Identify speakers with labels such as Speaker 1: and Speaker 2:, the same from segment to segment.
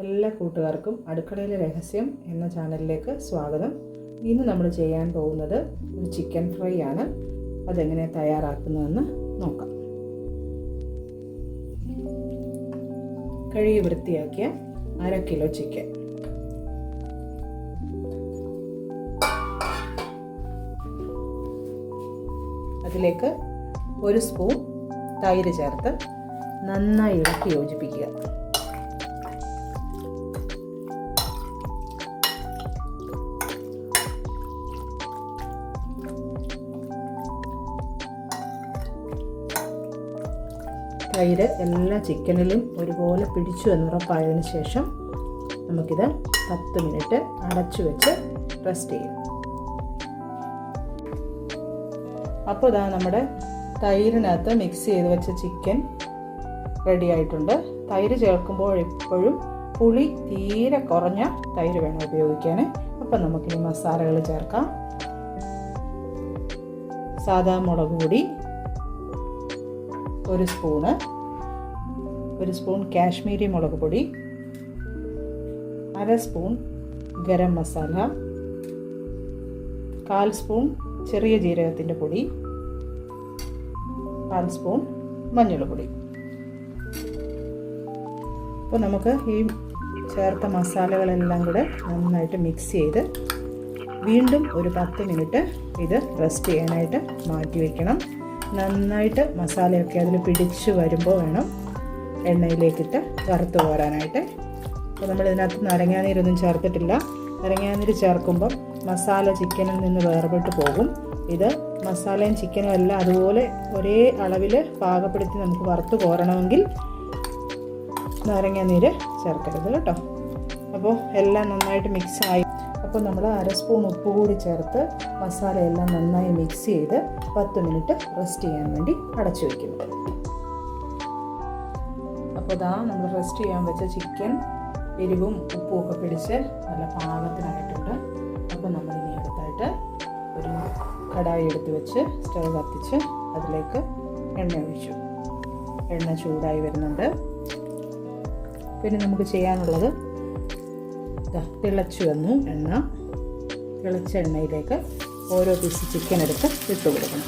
Speaker 1: എല്ലാ കൂട്ടുകാർക്കും അടുക്കളയിലെ രഹസ്യം എന്ന ചാനലിലേക്ക് സ്വാഗതം. ഇന്ന് നമ്മൾ ചെയ്യാൻ പോകുന്നത് ഒരു ചിക്കൻ ഫ്രൈ ആണ്. അതെങ്ങനെ തയ്യാറാക്കുന്നതെന്ന് നോക്കാം. കഴുകി വൃത്തിയാക്കിയ അര കിലോ ചിക്കൻ. അതിലേക്ക് ഒരു സ്പൂൺ തൈര് ചേർത്ത് നന്നായി ഇളക്കി യോജിപ്പിക്കുക. തൈര് എല്ലാ ചിക്കനിലും ഒരുപോലെ പിടിച്ചു എന്നുറപ്പായതിനു ശേഷം നമുക്കിത് പത്ത് മിനിറ്റ് അടച്ചു വെച്ച് റെസ്റ്റ് ചെയ്യും. അപ്പോൾ ഇതാ നമ്മുടെ തൈരിനകത്ത് മിക്സ് ചെയ്ത് വെച്ച ചിക്കൻ റെഡി ആയിട്ടുണ്ട്. തൈര് ചേർക്കുമ്പോൾ എപ്പോഴും പുളി തീരെ കുറഞ്ഞ തൈര് വേണം ഉപയോഗിക്കാൻ അപ്പം നമുക്കിനി മസാലകൾ ചേർക്കാം. സാദാ മുളക് പൊടി ഒരു സ്പൂണ് ഒരു സ്പൂൺ കാശ്മീരി മുളക് പൊടി അര സ്പൂൺ ഗരം മസാല കാൽ സ്പൂൺ ചെറിയ ജീരകത്തിന്റെ പൊടി കാൽ സ്പൂൺ മഞ്ഞൾപ്പൊടി അപ്പോൾ നമുക്ക് ഈ ചേർത്ത മസാലകളെല്ലാം കൂടെ നന്നായിട്ട് മിക്സ് ചെയ്ത് വീണ്ടും ഒരു പത്ത് മിനിറ്റ് ഇത് റെസ്റ്റ് ചെയ്യാനായിട്ട് മാറ്റി വയ്ക്കണം നന്നായിട്ട് മസാലയൊക്കെ അതിൽ പിടിച്ച് വരുമ്പോൾ വേണം എണ്ണയിലേക്കിട്ട് വറുത്ത് കോരാനായിട്ട്. അപ്പോൾ നമ്മൾ ഇതിനകത്ത് നാരങ്ങാനീരൊന്നും ചേർത്തിട്ടില്ല. നാരങ്ങാനീര് ചേർക്കുമ്പം മസാല ചിക്കനിൽ നിന്ന് വേർപെട്ട് പോകും. ഇത് മസാലയും ചിക്കനും എല്ലാം അതുപോലെ ഒരേ അളവിൽ പാകപ്പെടുത്തി നമുക്ക് വറുത്ത് കോരണമെങ്കിൽ നാരങ്ങാനീര് ചേർക്കരുത് കേട്ടോ. അപ്പോൾ എല്ലാം നന്നായിട്ട് മിക്സായി അപ്പോൾ നമ്മൾ അര സ്പൂൺ ഉപ്പ് കൂടി ചേർത്ത് മസാലയെല്ലാം നന്നായി മിക്സ് ചെയ്ത് പത്ത് മിനിറ്റ് റെസ്റ്റ് ചെയ്യാൻ വേണ്ടി അടച്ചു വയ്ക്കുന്നു അപ്പോൾ ഇതാ നമ്മൾ റെസ്റ്റ് ചെയ്യാൻ വെച്ച ചിക്കൻ എരിവും ഉപ്പും ഒക്കെ പിടിച്ച് നല്ല പാകത്തിനായിട്ടുണ്ട്. അപ്പോൾ നമ്മൾ ഇനി അടുത്തായിട്ട് ഒരു കടായി എടുത്ത് വെച്ച് സ്റ്റവ് കത്തിച്ച് അതിലേക്ക് എണ്ണ ഒഴിച്ചു. എണ്ണ ചൂടായി വരുന്നുണ്ട്. പിന്നെ നമുക്ക് ചെയ്യാനുള്ളത് തിളച്ചു വന്നു എണ്ണ. തിളച്ച എണ്ണയിലേക്ക് ഓരോ പീസ് ചിക്കൻ എടുത്ത് ഇട്ട് കൊടുക്കണം.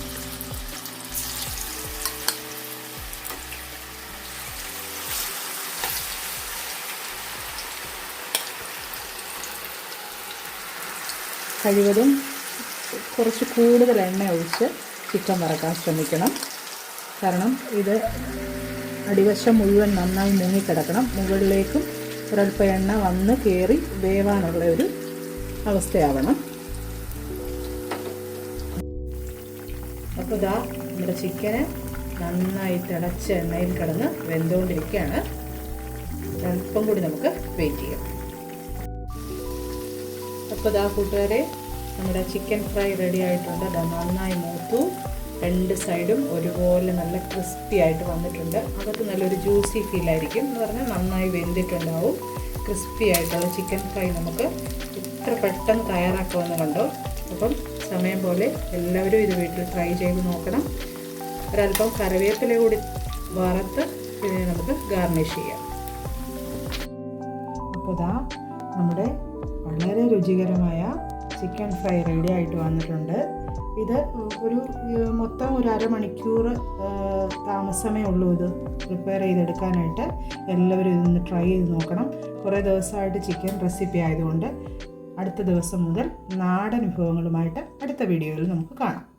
Speaker 1: കഴിവതും കുറച്ച് കൂടുതൽ എണ്ണ ഒഴിച്ച് ചിക്കൻ വറക്കാൻ ശ്രമിക്കണം. കാരണം ഇത് അടിവശം മുഴുവൻ നന്നായി മുങ്ങിക്കിടക്കണം. മുകളിലേക്കും ഒരൽപ്പം എണ്ണ വന്ന് കയറി വേവാനുള്ള ഒരു അവസ്ഥയാവണം. അപ്പോൾ ഇതാ നമ്മുടെ ചിക്കന് നന്നായിട്ട് അടച്ച എണ്ണയിൽ കിടന്ന് വെന്തുകൊണ്ടിരിക്കുകയാണ്. അല്പം കൂടി നമുക്ക് വെയിറ്റ് ചെയ്യാം. അപ്പോൾ ഇതാ കൂട്ടുകാരെ നമ്മുടെ ചിക്കൻ ഫ്രൈ റെഡി ആയിട്ടുണ്ട്. അത് നന്നായി മൂത്തു. രണ്ട് സൈഡും ഒരുപോലെ നല്ല ക്രിസ്പി ആയിട്ട് വന്നിട്ടുണ്ട്. അതൊക്കെ നല്ലൊരു ജ്യൂസി ഫീൽ ആയിരിക്കും. എന്ന് പറഞ്ഞാൽ നന്നായി വെന്തിട്ടുണ്ടാവും. ക്രിസ്പി ആയിട്ടുള്ള ചിക്കൻ ഫ്രൈ നമുക്ക് ഇത്ര പെട്ടെന്ന് തയ്യാറാക്കുമെന്ന് കണ്ടോ? അപ്പം സമയം പോലെ എല്ലാവരും ഇത് വീട്ടിൽ ട്രൈ ചെയ്ത് നോക്കണം. ഒരല്പം കറിവേപ്പില കൂടി വറുത്ത് ഇതിനെ നമുക്ക് ഗാർണിഷ് ചെയ്യാം. അപ്പോൾ ഇതാ നമ്മുടെ വളരെ രുചികരമായ ചിക്കൻ ഫ്രൈ റെഡി ആയിട്ട് വന്നിട്ടുണ്ട്. ഇത് ഒരു മൊത്തം ഒരു അരമണിക്കൂർ താമസമേ ഉള്ളൂ ഇത് പ്രിപ്പയർ ചെയ്തെടുക്കാനായിട്ട്. എല്ലാവരും ഇതൊന്ന് ട്രൈ ചെയ്ത് നോക്കണം. കുറേ ദിവസമായിട്ട് ചിക്കൻ റെസിപ്പി ആയതുകൊണ്ട് അടുത്ത ദിവസം മുതൽ നാടൻ വിഭവങ്ങളുമായിട്ട് അടുത്ത വീഡിയോയിൽ നമുക്ക് കാണാം.